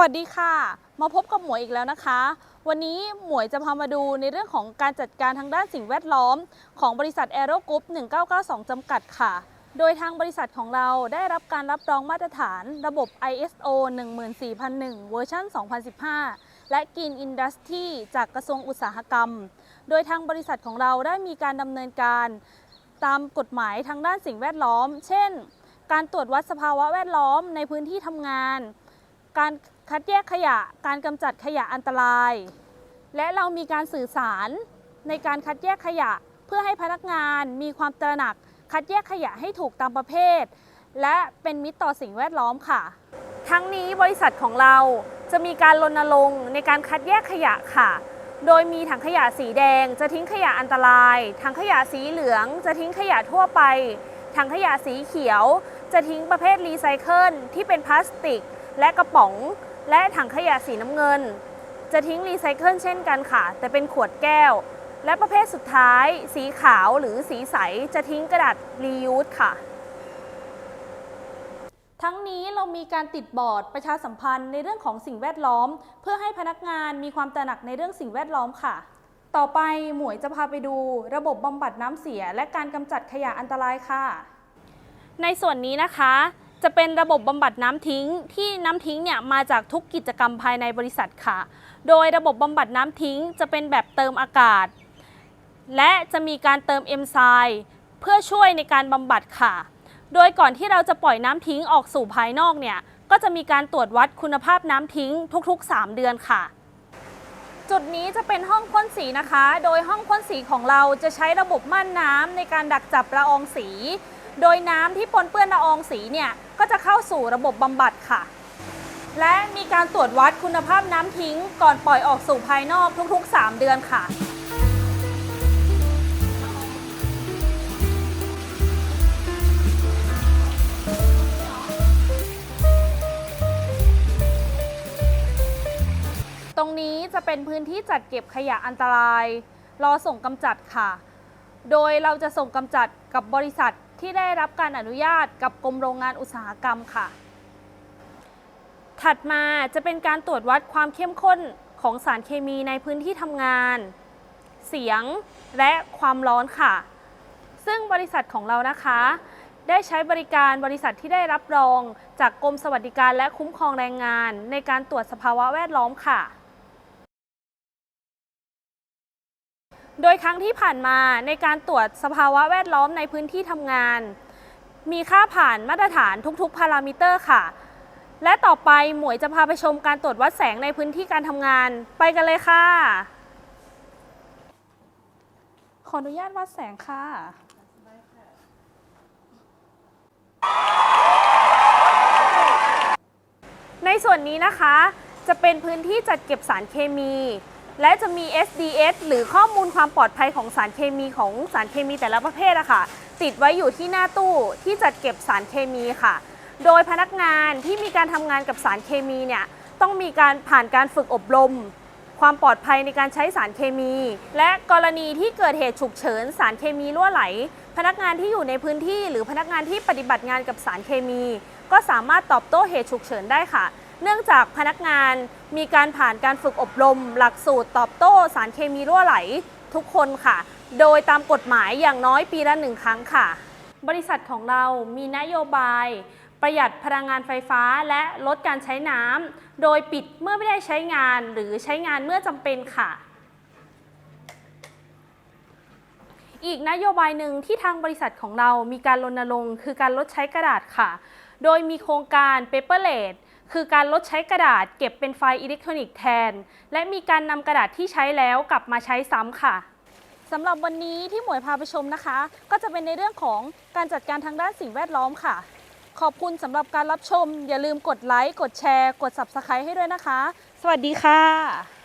วัสดีค่ะ มาพบกับหมวยอีกแล้วนะคะ วันนี้หมวยจะพามาดูในเรื่องของการจัดการทางด้านสิ่งแวดล้อม ของบริษัท a e r o Group 1992 จำกัดค่ะ โดยทางบริษัทของเราได้รับการรับรองมาตรฐานระบบ ISO 14001 เวอร์ชัน2015 และ Green Industry จากกระทรวงอุตสาหกรรม โดยทางบริษัทของเราได้มีการดำเนินการตามกฎหมายทางด้านสิ่งแวดล้อม เช่น การตรวจวัดสภาวะแวดล้อมในพื้นที่ทำงาน การคัดแยกขยะ การกำจัดขยะอันตราย และเรามีการสื่อสารในการคัดแยกขยะเพื่อให้พนักงานมีความตระหนัก คัดแยกขยะให้ถูกตามประเภท และเป็นมิตรต่อสิ่งแวดล้อมค่ะ ทั้งนี้บริษัทของเราจะมีการรณรงค์ในการคัดแยกขยะค่ะ โดยมีถังขยะสีแดง จะทิ้งขยะอันตราย ถังขยะสีเหลือง จะทิ้งขยะทั่วไป ถังขยะสีเขียว จะทิ้งประเภทรีไซเคิลที่เป็นพลาสติก และกระป๋องและถังขยะสีน้ำเงิน จะทิ้งรีไซเคิลเช่นกันค่ะ แต่เป็นขวดแก้ว และประเภทสุดท้าย สีขาวหรือสีใส จะทิ้งกระดาษรียูสค่ะ ทั้งนี้เรามีการติดบอร์ดประชาสัมพันธ์ในเรื่องของสิ่งแวดล้อม เพื่อให้พนักงานมีความตระหนักในเรื่องสิ่งแวดล้อมค่ะ ต่อไปหมวยจะพาไปดูระบบบำบัดน้ำเสีย และการกำจัดขยะอันตรายค่ะ ในส่วนนี้นะคะ จะเป็นระบบบำบัดน้ำทิ้งที่น้ำทิ้งเนี่ยมาจากทุกกิจกรรมภายในบริษัทค่ะ โดยระบบบำบัดน้ำทิ้งจะเป็นแบบเติมอากาศ และจะมีการเติมเอนไซม์เพื่อช่วยในการบำบัดค่ะ โดยก่อนที่เราจะปล่อยน้ำทิ้งออกสู่ภายนอกเนี่ยก็จะมีการตรวจวัดคุณภาพน้ำทิ้งทุก ๆ 3 เดือนค่ะ จุดนี้จะเป็นห้องพ่นสีนะคะ โดยห้องพ่นสีของเราจะใช้ระบบม่านน้ำในการดักจับละอองสี โดยน้ำที่ปนเปื้อนละอองสีเนี่ยก็จะเข้าสู่ระบบบำบัดค่ะ และมีการตรวจวัดคุณภาพน้ำทิ้ง ก่อนปล่อยออกสู่ภายนอกทุก ๆ 3 เดือนค่ะตรงนี้จะเป็นพื้นที่จัดเก็บขยะอันตราย รอส่งกำจัดค่ะ โดยเราจะส่งกำจัดกับบริษัทที่ได้รับการอนุญาตกับกรมโรงงานอุตสาหกรรมค่ะ ถัดมาจะเป็นการตรวจวัดความเข้มข้นของสารเคมีในพื้นที่ทำงาน เสียงและความร้อนค่ะ ซึ่งบริษัทของเรานะคะ ได้ใช้บริการบริษัทที่ได้รับรองจากกรมสวัสดิการและคุ้มครองแรงงาน ในการตรวจสภาวะแวดล้อมค่ะ โดยครั้งที่ผ่านมาในการตรวจสภาวะแวดล้อมในพื้นที่ทำงาน มีค่าผ่านมาตรฐานทุกๆ พารามิเตอร์ค่ะ และต่อไปหมวยจะพาไปชมการตรวจวัดแสงในพื้นที่การทำงาน ไปกันเลยค่ะ ขออนุญาตวัดแสงค่ะในส่วนนี้นะคะจะเป็นพื้นที่จัดเก็บสารเคมี และจะมี SDS หรือข้อมูลความปลอดภัยของสารเคมีของสารเคมีแต่ละประเภทอะค่ะ ติดไว้อยู่ที่หน้าตู้ที่จัดเก็บสารเคมีค่ะ โดยพนักงานที่มีการทำงานกับสารเคมีเนี่ยต้องมีการผ่านการฝึกอบรม ความปลอดภัยในการใช้สารเคมี และกรณีที่เกิดเหตุฉุกเฉินสารเคมีรั่วไหล พนักงานที่อยู่ในพื้นที่ หรือพนักงานที่ปฏิบัติงานกับสารเคมี ก็สามารถตอบโต้เหตุฉุกเฉินได้ค่ะ เนื่องจากพนักงานมีการผ่านการฝึกอบรม หลักสูตรตอบโต้สารเคมีรั่วไหลทุกคนค่ะ โดยตามกฎหมายอย่างน้อยปีละหนึ่งครั้งค่ะ บริษัทของเรามีนโยบาย ประหยัดพลังงานไฟฟ้าและลดการใช้น้ำโดยปิดเมื่อไม่ได้ใช้งานหรือใช้งานเมื่อจำเป็นค่ะ อีกนโยบายหนึ่งที่ทางบริษัทของเรามีการรณรงค์คือการลดใช้กระดาษค่ะ โดยมีโครงการ Paperless คือการลดใช้กระดาษเก็บเป็นไฟล์อิเล็กทรอนิกส์แทน และมีการนำกระดาษที่ใช้แล้วกลับมาใช้ซ้ำค่ะสำหรับวันนี้ที่หมวยพาไปชมนะคะ ก็จะเป็นในเรื่องของการจัดการทางด้านสิ่งแวดล้อมค่ะ ขอบคุณสำหรับการรับชม อย่าลืมกดไลค์ กดแชร์ กด Subscribe ให้ด้วยนะคะ สวัสดีค่ะ